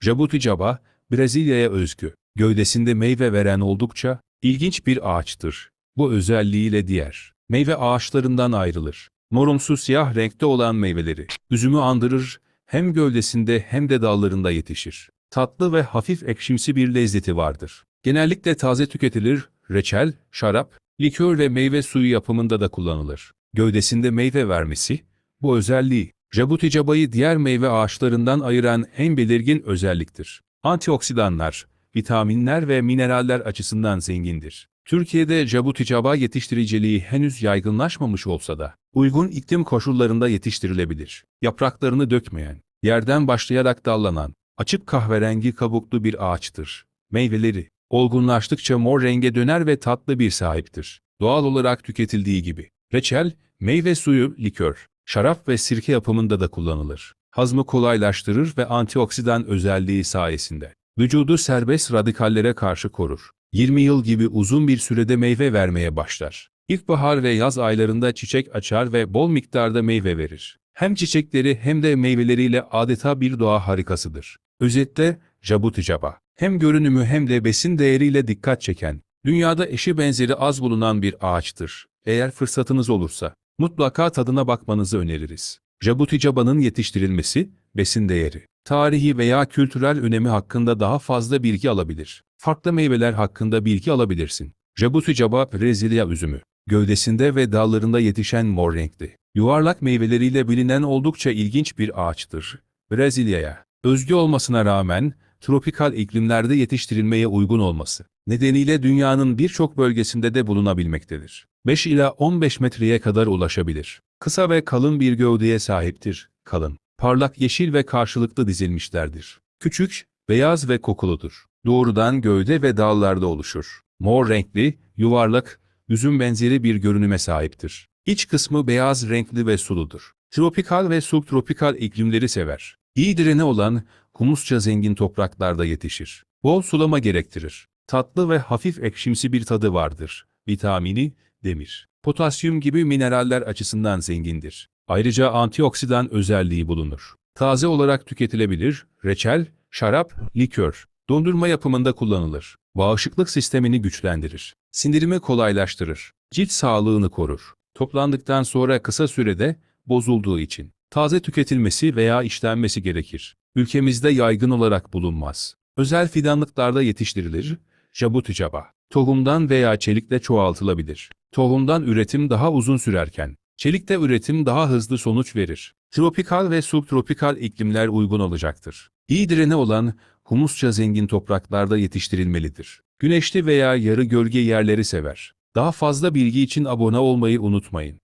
Jabuti Jaba, Brezilya'ya özgü. Gövdesinde meyve veren oldukça ilginç bir ağaçtır. Bu özelliğiyle diğer meyve ağaçlarından ayrılır. Morumsu siyah renkte olan meyveleri üzümü andırır, hem gövdesinde hem de dallarında yetişir. Tatlı ve hafif ekşimsi bir lezzeti vardır. Genellikle taze tüketilir, reçel, şarap, likör ve meyve suyu yapımında da kullanılır. Gövdesinde meyve vermesi, bu özelliği, Jabuti Jaba'yı diğer meyve ağaçlarından ayıran en belirgin özelliktir. Antioksidanlar, vitaminler ve mineraller açısından zengindir. Türkiye'de Jabuti Jaba yetiştiriciliği henüz yaygınlaşmamış olsa da, uygun iklim koşullarında yetiştirilebilir. Yapraklarını dökmeyen, yerden başlayarak dallanan, açık kahverengi kabuklu bir ağaçtır. Meyveleri, olgunlaştıkça mor renge döner ve tatlı bir sahiptir. Doğal olarak tüketildiği gibi. Reçel, meyve suyu, likör, şarap ve sirke yapımında da kullanılır. Hazmı kolaylaştırır ve antioksidan özelliği sayesinde vücudu serbest radikallere karşı korur. 20 yıl gibi uzun bir sürede meyve vermeye başlar. İlkbahar ve yaz aylarında çiçek açar ve bol miktarda meyve verir. Hem çiçekleri hem de meyveleriyle adeta bir doğa harikasıdır. Özetle, Jabuti Jaba, hem görünümü hem de besin değeriyle dikkat çeken, dünyada eşi benzeri az bulunan bir ağaçtır. Eğer fırsatınız olursa, mutlaka tadına bakmanızı öneririz. Jabuti Jaba'nın yetiştirilmesi, besin değeri, tarihi veya kültürel önemi hakkında daha fazla bilgi alabilir. Farklı meyveler hakkında bilgi alabilirsin. Jabuti Jaba Brezilya üzümü, gövdesinde ve dallarında yetişen mor renkli, yuvarlak meyveleriyle bilinen oldukça ilginç bir ağaçtır. Brezilya'ya, özgü olmasına rağmen, tropikal iklimlerde yetiştirilmeye uygun olması nedeniyle dünyanın birçok bölgesinde de bulunabilmektedir. 5 ila 15 metreye kadar ulaşabilir. Kısa ve kalın bir gövdeye sahiptir. Kalın, parlak yeşil ve karşılıklı dizilmişlerdir. Küçük, beyaz ve kokuludur. Doğrudan gövde ve dallarda oluşur. Mor renkli, yuvarlak, üzüm benzeri bir görünüme sahiptir. İç kısmı beyaz renkli ve suludur. Tropikal ve subtropikal iklimleri sever. İyi direne olan, humusça zengin topraklarda yetişir. Bol sulama gerektirir. Tatlı ve hafif ekşimsi bir tadı vardır. Vitamini, demir, potasyum gibi mineraller açısından zengindir. Ayrıca antioksidan özelliği bulunur. Taze olarak tüketilebilir, reçel, şarap, likör, dondurma yapımında kullanılır. Bağışıklık sistemini güçlendirir. Sindirimi kolaylaştırır. Cilt sağlığını korur. Toplandıktan sonra kısa sürede bozulduğu için taze tüketilmesi veya işlenmesi gerekir. Ülkemizde yaygın olarak bulunmaz. Özel fidanlıklarda yetiştirilir, jabuti jaba. Tohumdan veya çelikle çoğaltılabilir. Tohumdan üretim daha uzun sürerken, çelikte üretim daha hızlı sonuç verir. Tropikal ve subtropikal iklimler uygun olacaktır. İyi direne olan, humusça zengin topraklarda yetiştirilmelidir. Güneşli veya yarı gölge yerleri sever. Daha fazla bilgi için abone olmayı unutmayın.